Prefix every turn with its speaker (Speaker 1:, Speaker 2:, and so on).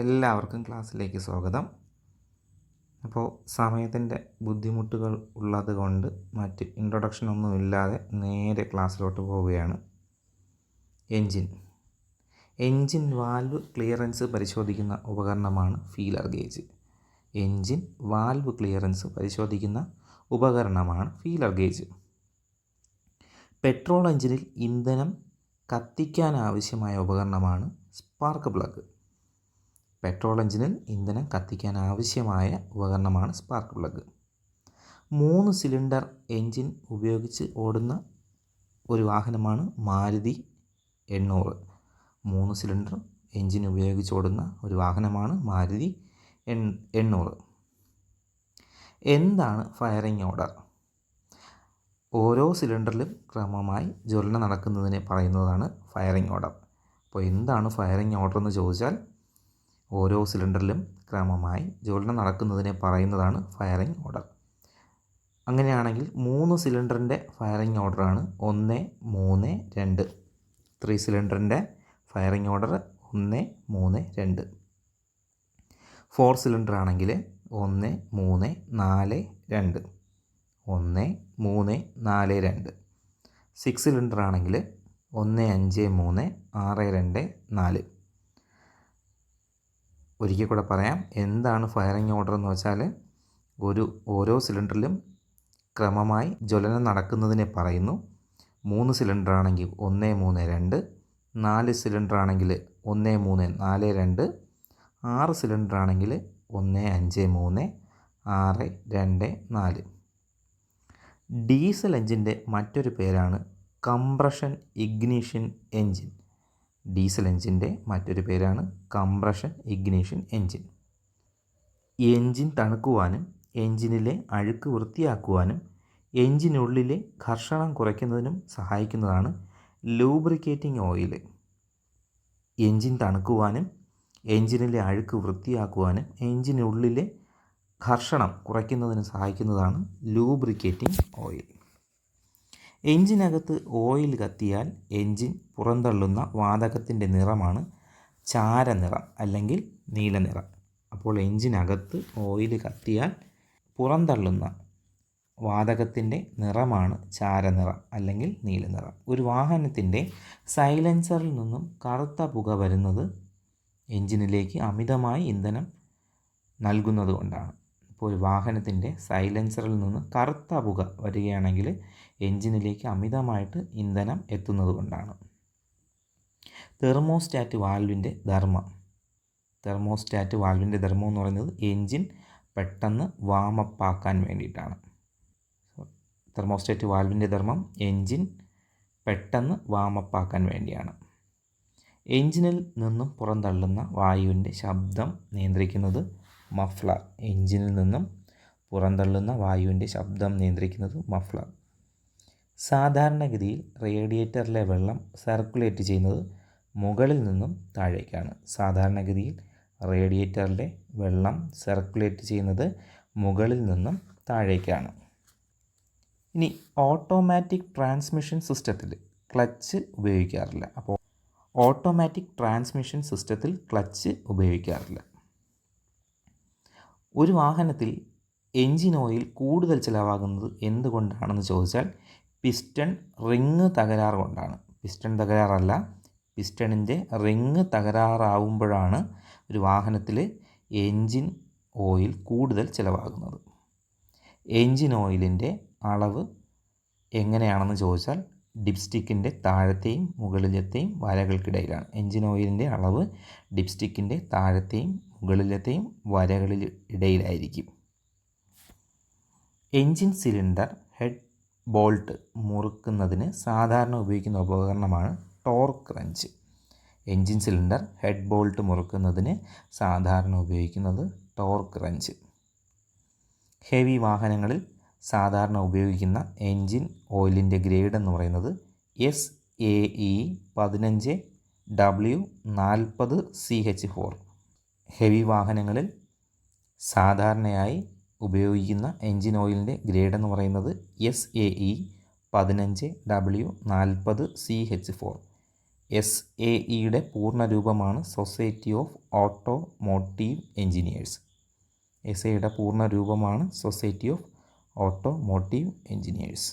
Speaker 1: എല്ലാവർക്കും ക്ലാസ്സിലേക്ക് സ്വാഗതം. അപ്പോൾ സമയത്തിന്റെ ബുദ്ധിമുട്ടുകൾ ഉള്ളത് കൊണ്ട് മറ്റ് ഇൻട്രൊഡക്ഷൻ ഒന്നും ഇല്ലാതെ നേരെ ക്ലാസ്സിലോട്ട് പോവുകയാണ് എൻജിൻ. എൻജിൻ വാൽവ് ക്ലിയറൻസ് പരിശോധിക്കുന്ന ഉപകരണമാണ് feeler gauge engine valve clearance പരിശോധിക്കുന്ന ഉപകരണമാണ് ഫീലർ ഗേജ് പെട്രോൾ എഞ്ചിനിൽ ഇന്ധനം കത്തിക്കാൻ ആവശ്യമായ ഉപകരണമാണ് സ്പാർക്ക് പ്ലഗ് പെട്രോൾ എഞ്ചിനിൽ ഇന്ധനം കത്തിക്കാൻ ആവശ്യമായ ഉപകരണമാണ് സ്പാർക്ക് പ്ലഗ് മൂന്ന് സിലിണ്ടർ എൻജിൻ ഉപയോഗിച്ച് ഓടുന്ന ഒരു വാഹനമാണ് മാരുതി എണ്ണൂറ്. മൂന്ന് സിലിണ്ടർ എൻജിൻ ഉപയോഗിച്ച് ഓടുന്ന ഒരു വാഹനമാണ് മാരുതി എണ്ണൂറ്. എന്താണ് ഫയറിംഗ് ഓർഡർ ഓരോ സിലിണ്ടറിലും ക്രമമായി ജ്വലനം നടക്കുന്നതിനെ പറയുന്നതാണ് ഫയറിംഗ് ഓർഡർ അപ്പോൾ എന്താണ് ഫയറിംഗ് ഓർഡർ എന്ന് ചോദിച്ചാൽ ഓരോ സിലിണ്ടറിലും ക്രമമായി ജ്വലനം നടക്കുന്നതിനെ പറയുന്നതാണ് ഫയറിംഗ് ഓർഡർ. അങ്ങനെയാണെങ്കിൽ മൂന്ന് സിലിണ്ടറിന്റെ ഫയറിംഗ് ഓർഡറാണ് ഒന്ന് മൂന്ന് രണ്ട്. ത്രീ സിലിണ്ടറിന്റെ ഫയറിംഗ് ഓർഡർ ഒന്ന് മൂന്ന് രണ്ട്. ഫോർ സിലിണ്ടർ ആണെങ്കിൽ ഒന്ന് മൂന്ന് നാല് രണ്ട്. ഒന്ന് മൂന്ന് നാല് രണ്ട്. സിക്സ് സിലിണ്ടർ ആണെങ്കിൽ ഒന്ന് അഞ്ച് മൂന്ന് ആറ് രണ്ട് നാല്. ഒരിക്കൽ കൂടെ പറയാം. എന്താണ് ഫയറിംഗ് ഓർഡർ എന്ന് വെച്ചാൽ ഒരു ഓരോ സിലിണ്ടറിലും ക്രമമായി ജ്വലനം നടക്കുന്നതിനെ പറയുന്നു. മൂന്ന് സിലിണ്ടർ ആണെങ്കിൽ ഒന്ന് മൂന്ന് രണ്ട്. നാല് സിലിണ്ടർ ആണെങ്കിൽ ഒന്ന് മൂന്ന് നാല് രണ്ട്. ആറ് സിലിണ്ടർ ആണെങ്കിൽ ഒന്ന് അഞ്ച് മൂന്ന് ആറ് രണ്ട് നാല്. ഡീസൽ എഞ്ചിന്റെ മറ്റൊരു പേരാണ് കംപ്രഷൻ ഇഗ്നീഷൻ എഞ്ചിൻ. ഡീസൽ എൻജിന്റെ മറ്റൊരു പേരാണ് കംപ്രഷൻ ഇഗ്നീഷൻ എൻജിൻ. എൻജിൻ തണുക്കുവാനും എൻജിനിലെ അഴുക്ക് വൃത്തിയാക്കുവാനും എൻജിനുള്ളിലെ ഘർഷണം കുറയ്ക്കുന്നതിനും സഹായിക്കുന്നതാണ് ലൂബ്രിക്കേറ്റിംഗ് ഓയിൽ എൻജിൻ തണുക്കുവാനും എൻജിനിലെ അഴുക്ക് വൃത്തിയാക്കുവാനും എൻജിനുള്ളിലെ ഘർഷണം കുറയ്ക്കുന്നതിന് സഹായിക്കുന്നതാണ് ലൂബ്രിക്കേറ്റിംഗ് ഓയിൽ. എഞ്ചിനകത്ത് ഓയിൽ കത്തിയാൽ എഞ്ചിൻ പുറന്തള്ളുന്ന വാതകത്തിന്റെ നിറമാണ് ചാരനിറം അല്ലെങ്കിൽ നീലനിറം അപ്പോൾ എഞ്ചിനകത്ത് ഓയിൽ കത്തിയാൽ പുറന്തള്ളുന്ന വാതകത്തിന്റെ നിറമാണ് ചാരനിറം അല്ലെങ്കിൽ നീലനിറം ഒരു വാഹനത്തിന്റെ സൈലൻസറിൽ നിന്നും കറുത്ത പുക വരുന്നത് എഞ്ചിനിലേക്ക് അമിതമായി ഇന്ധനം നൽകുന്നത് കൊണ്ടാണ്. ഇപ്പോൾ ഒരു വാഹനത്തിന്റെ സൈലൻസറിൽ നിന്ന് കറുത്ത പുക വരികയാണെങ്കിൽ എഞ്ചിനിലേക്ക് അമിതമായിട്ട് ഇന്ധനം എത്തുന്നത് കൊണ്ടാണ്. തെർമോസ്റ്റാറ്റ് വാൽവിന്റെ ധർമ്മം. തെർമോസ്റ്റാറ്റ് വാൽവിന്റെ ധർമ്മം എന്ന് പറയുന്നത് എൻജിൻ പെട്ടെന്ന് വാമപ്പാക്കാൻ വേണ്ടിയിട്ടാണ്. തെർമോസ്റ്റാറ്റ് വാൽവിന്റെ ധർമ്മം എൻജിൻ പെട്ടെന്ന് വാമപ്പാക്കാൻ വേണ്ടിയാണ്. എൻജിനിൽ നിന്നും പുറന്തള്ളുന്ന വായുവിന്റെ ശബ്ദം നിയന്ത്രിക്കുന്നത് മഫ്ലർ എഞ്ചിനിൽ നിന്നും പുറന്തള്ളുന്ന വായുവിന്റെ ശബ്ദം നിയന്ത്രിക്കുന്നത് മഫ്ലർ സാധാരണഗതിയിൽ റേഡിയേറ്ററിലെ വെള്ളം സർക്കുലേറ്റ് ചെയ്യുന്നത് മുകളിൽ നിന്നും താഴേക്കാണ്. സാധാരണഗതിയിൽ റേഡിയേറ്ററിലെ വെള്ളം സർക്കുലേറ്റ് ചെയ്യുന്നത് മുകളിൽ നിന്നും താഴേക്കാണ്. ഇനി ഓട്ടോമാറ്റിക് ട്രാൻസ്മിഷൻ സിസ്റ്റത്തിൽ ക്ലച്ച് ഉപയോഗിക്കാറില്ല. അപ്പോൾ ഓട്ടോമാറ്റിക് ട്രാൻസ്മിഷൻ സിസ്റ്റത്തിൽ ക്ലച്ച് ഉപയോഗിക്കാറില്ല. ഒരു വാഹനത്തിൽ എൻജിൻ ഓയിൽ കൂടുതൽ ചിലവാകുന്നത് എന്തുകൊണ്ടാണെന്ന് ചോദിച്ചാൽ പിസ്റ്റൺ റിങ് തകരാറ് കൊണ്ടാണ്. പിസ്റ്റൺ തകരാറല്ല പിസ്റ്റണിന്റെ റിങ് തകരാറാവുമ്പോഴാണ് ഒരു വാഹനത്തിൽ എൻജിൻ ഓയിൽ കൂടുതൽ ചിലവാകുന്നത്. എൻജിൻ ഓയിലിന്റെ അളവ് എങ്ങനെയാണെന്ന് ചോദിച്ചാൽ ഡിപ്സ്റ്റിക്കിന്റെ താഴത്തെയും മുകളിലത്തെയും വരകൾക്കിടയിലാണ്. എൻജിൻ ഓയിലിന്റെ അളവ് ഡിപ്സ്റ്റിക്കിന്റെ താഴത്തെയും മുകളിലത്തെയും വരകളിൽ ഇടയിലായിരിക്കും. എൻജിൻ സിലിണ്ടർ ഹെഡ് ബോൾട്ട് മുറുക്കുന്നതിന് സാധാരണ ഉപയോഗിക്കുന്ന ഉപകരണമാണ് torque wrench engine cylinder head bolt മുറുക്കുന്നതിന് സാധാരണ ഉപയോഗിക്കുന്നത് ടോർക്ക് റഞ്ച് ഹെവി വാഹനങ്ങളിൽ സാധാരണ ഉപയോഗിക്കുന്ന എൻജിൻ ഓയിലിന്റെ ഗ്രേഡ് എന്ന് പറയുന്നത് എസ് എ ഇ പതിനഞ്ച് ഡബ്ല്യു നാൽപ്പത് സി എച്ച് ഫോർ. ഹെവി വാഹനങ്ങളിൽ സാധാരണയായി ഉപയോഗിക്കുന്ന എൻജിൻ ഓയിലിന്റെ ഗ്രേഡ് എന്ന് പറയുന്നത് എസ് എ ഇ പതിനഞ്ച് ഡബ്ല്യു നാൽപ്പത് C H four. S A ഇയുടെ പൂർണരൂപമാണ് society of automotive engineers S എയുടെ പൂർണരൂപമാണ് സൊസൈറ്റി ഓഫ് ഓട്ടോമോട്ടീവ് എഞ്ചിനീയേഴ്സ്